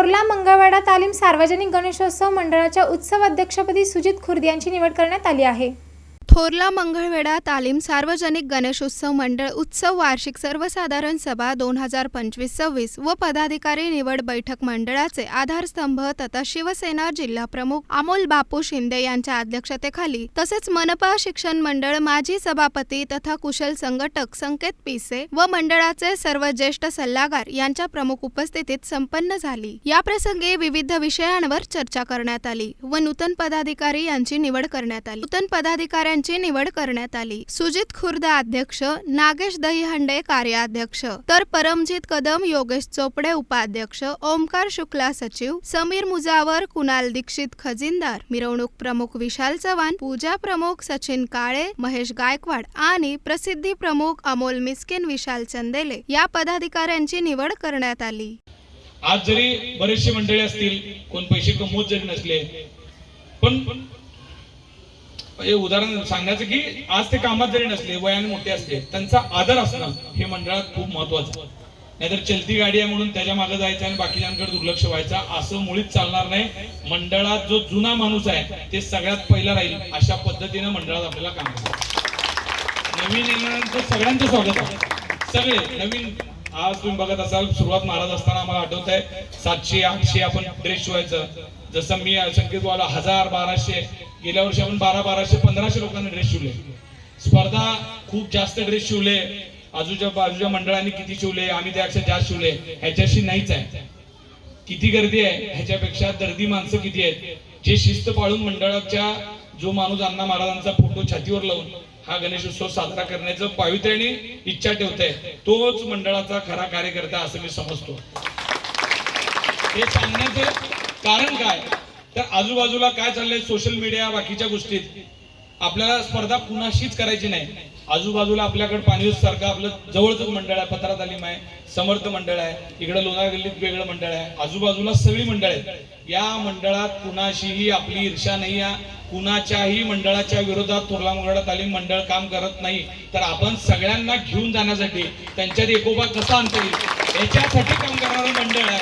थोरला मंगळवाडा तालीम सार्वजनिक गणेशोत्सव मंडळाच्या उत्सव अध्यक्षपदी सुजित खुर्द यांची निवड करण्यात आली आहे. थोरला मंगळवेढा तालीम सार्वजनिक गणेशोत्सव मंडळ उत्सव वार्षिक सर्वसाधारण सभा दोन हजार पंचवीस सव्वीस व पदाधिकारी निवड बैठक मंडळाचे आधारस्तंभ तथा शिवसेना जिल्हा प्रमुख अमोल बापू शिंदे यांच्या अध्यक्षतेखाली तसेच मनपा शिक्षण मंडळ माजी सभापती तथा कुशल संघटक संकेत पिसे व मंडळाचे सर्व ज्येष्ठ सल्लागार यांच्या प्रमुख उपस्थितीत संपन्न झाली. या प्रसंगी विविध विषयांवर चर्चा करण्यात आली व नूतन पदाधिकारी यांची निवड करण्यात आली. नूतन यांची निवड करण्यात आली. सुजित खुर्द अध्यक्ष नागेश दहीहंडे कार्याध्यक्ष तर परमजित कदम योगेश चोपडे उपाध्यक्ष ओमकार शुक्ला सचिव समीर मुजावर कुणाल दीक्षित खजिनदार मिरवणूक प्रमुख विशाल चव्हाण पूजा प्रमुख सचिन काळे महेश गायकवाड आणि प्रसिद्धी प्रमुख अमोल मिस्किन विशाल चंदेले या पदाधिकाऱ्यांची निवड करण्यात आली. आज जरी बरेचसे मंडळी असतील कोण पैसे कमवत जरी नसले पण हे उदाहरण सांगायचं की आज ते कामात जरी नसले वयाने मोठे असले त्यांचा आदर असणं हे मंडळात खूप महत्वाचं. नाहीतर चलती गाडी आहे म्हणून त्याच्यामागे जायचं आणि बाकीच्यांकडे दुर्लक्ष व्हायचं असं मुळीच चालणार नाही. मंडळात जो जुना माणूस आहे ते सगळ्यात पहिला राहील अशा पद्धतीनं मंडळात आपल्याला काम करायचं नवीन येणाऱ्यांचं सगळ्यांचं स्वागत आहे. सगळे नवीन आज तुम्ही बघत असाल सुरुवात महाराज असताना आम्हाला आठवत आहे सातशे आठशे आपण ड्रेस शिवायचं. जसं मी संकेत हजार बाराशे गेल्या वर्षी आपण बारा बाराशे पंधराशे लोकांना ड्रेस शिवले. स्पर्धा खूप जास्त ड्रेस शिवले. आजूच्या बाजूच्या मंडळांनी किती शिवले आम्ही त्यापेक्षा जास्त शिवले. ह्याच्याशी नाहीच आहे. किती गर्दी आहे ह्याच्यापेक्षा दर्दी माणसं किती आहेत? जे शिस्त पाळून मंडळाच्या जो माणूस अण्णा महाराजांचा फोटो छातीवर लावून हा गणेशोत्सव साजरा करण्याचं पावित्र्याने इच्छा ठेवतोय तोच मंडळाचा खरा कार्यकर्ता असं मी समजतो. हे सांगण्याचं कारण काय? तर आजूबाजूला काय चाललंय सोशल मीडिया बाकीच्या गोष्टीत आपल्याला स्पर्धा कुणाशीच करायची नाही. आजूबाजूला आपल्याकडे पाणी सारखं आपलं जवळच मंडळ आहे पत्रा तालीम आहे समर्थ मंडळ आहे इकडे लोणार गल्लीत वेगळं मंडळ आहे आजूबाजूला सगळी मंडळ आहेत. या मंडळात कुणाशीही आपली ईर्षा नाही आहे. कुणाच्याही मंडळाच्या विरोधात थोरला मंगळा तालीम मंडळ काम करत नाही. तर आपण सगळ्यांना घेऊन जाण्यासाठी त्यांच्यात एकोबा कसा आणता येईल? याच्यासाठी काम करणारं मंडळ आहे.